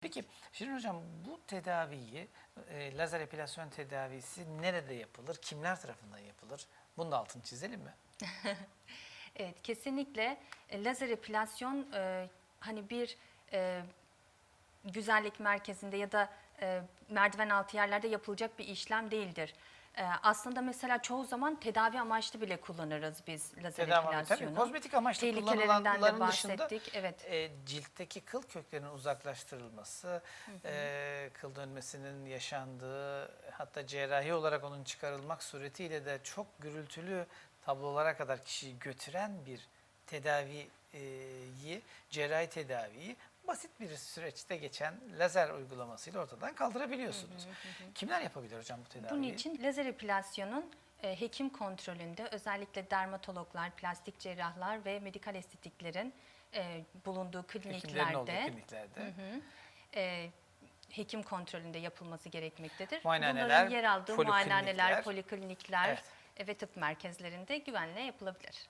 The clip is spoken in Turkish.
Peki Şirin Hocam bu tedaviyi, e, lazer epilasyon tedavisi nerede yapılır, kimler tarafından yapılır? Bunun da altını çizelim mi? Evet, kesinlikle e, lazer epilasyon e, hani bir e, güzellik merkezinde ya da e, merdiven altı yerlerde yapılacak bir işlem değildir. E, aslında mesela çoğu zaman tedavi amaçlı bile kullanırız biz lazer Tedavi tabii epilasyonu. kozmetik amaçlı Tehlikelerinden de kullanılanların dışında bahsettik. Evet. e, ciltteki kıl köklerinin uzaklaştırılması, e, kıl dönmesinin yaşandığı hatta cerrahi olarak onun çıkarılmak suretiyle de çok gürültülü tablolara kadar kişiyi götüren bir tedaviyi, cerrahi tedaviyi basit bir süreçte geçen lazer uygulamasıyla ortadan kaldırabiliyorsunuz. Kimler yapabilir hocam bu tedaviyi? Bunun için lazer epilasyonun e, hekim kontrolünde özellikle dermatologlar, plastik cerrahlar ve medikal estetiklerin e, bulunduğu olduğu kliniklerde kliniklerde. e, hekim kontrolünde yapılması gerekmektedir. Bunların yer aldığı poliklinikler. muayenehaneler, poliklinikler Evet. ve tıp merkezlerinde güvenle yapılabilir.